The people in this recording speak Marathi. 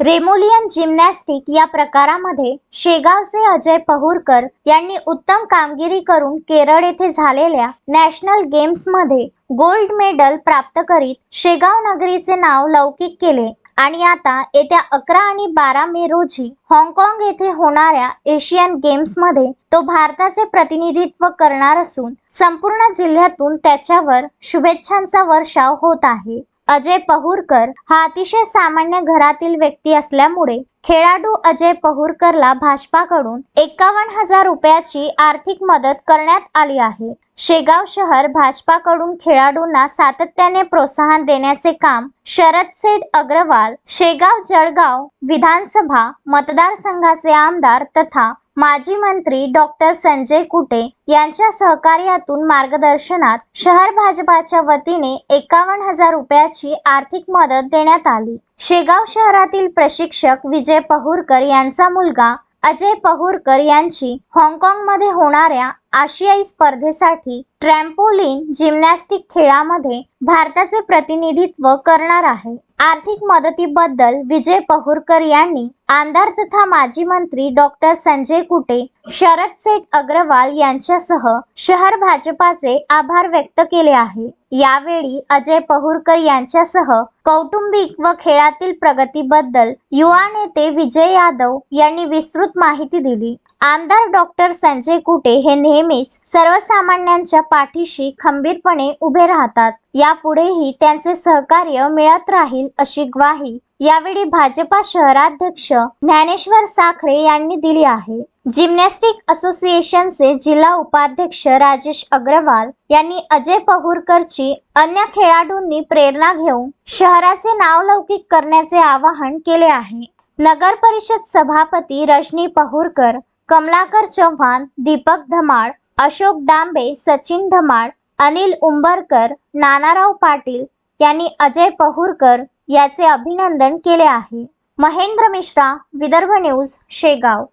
रेमोलियन जिम्नॅस्टिक या प्रकारामध्ये शेगावचे अजय पहुरकर यांनी उत्तम कामगिरी करून केरळ येथे झालेल्या नॅशनल गेम्समध्ये गोल्ड मेडल प्राप्त करीत शेगाव नगरीचे नाव लौकिक केले. आणि आता येत्या अकरा आणि बारा मे रोजी हाँगकाँग येथे होणाऱ्या एशियन गेम्समध्ये तो भारताचे प्रतिनिधित्व करणार असून संपूर्ण जिल्ह्यातून त्याच्यावर शुभेच्छांचा वर्षाव होत आहे. अजय पहुरकर हा अतिशय सामान्य घरातील व्यक्ती असल्यामुळे खेळाडू अजय पहुरकरला भाजपाकडून एकावन्न हजार रुपयाची आर्थिक मदत करण्यात आली आहे. शेगाव शहर भाजपाकडून खेळाडूंना सातत्याने प्रोत्साहन देण्याचे काम शरद सेठ अग्रवाल शेगाव जळगाव विधानसभा मतदारसंघाचे आमदार तथा माजी मंत्री डॉक्टर संजय कुटे यांच्या सहकार्यातून मार्गदर्शनात शहर भाजपाच्या वतीने एकावन्न हजार रुपयाची आर्थिक मदत देण्यात आली. शेगाव शहरातील प्रशिक्षक विजय पहुरकर यांचा मुलगा अजय पहुरकर यांची हाँगकाँगमध्ये होणाऱ्या आशियाई स्पर्धेसाठी ट्रॅम्पोलिन जिम्नॅस्टिक खेळामध्ये भारताचे प्रतिनिधित्व करणार आहे. आर्थिक मदतीबद्दल विजय पहुरकर यांनी आमदार तथा माजी मंत्री डॉक्टर संजय कुटे शरद सेठ अग्रवाल यांच्यासह शहर भाजपाचे आभार व्यक्त केले आहे. यावेळी अजय पहुरकर यांच्यासह कौटुंबिक व खेळातील प्रगतीबद्दल युवा नेते विजय यादव यांनी विस्तृत माहिती दिली. आमदार डॉक्टर संजय कुटे हे नेहमीच सर्वसामान्यांच्या पाठीशी खंबीरपणे उभे राहतात. यापुढेही त्यांचे सहकार्य मिळत राहील अशी ग्वाही यावेळी भाजपा शहराध्यक्ष ज्ञानेश्वर साखरे यांनी दिली आहे. जिम्नॅस्टिक असोसिएशनचे जिल्हा उपाध्यक्ष राजेश अग्रवाल यांनी अजय पहुरकरची अन्य खेळाडूंनी प्रेरणा घेऊन शहराचे नाव लौकिक करण्याचे आवाहन केले आहे. नगर परिषद सभापती रजनी पहुरकर कमलाकर चव्हाण दीपक धमाळ अशोक डांबे सचिन धमाळ अनिल उंबरकर नानाराव पाटील यांनी अजय पहुरकर याचे अभिनंदन केले आहे. महेंद्र मिश्रा विदर्भ न्यूज शेगाव.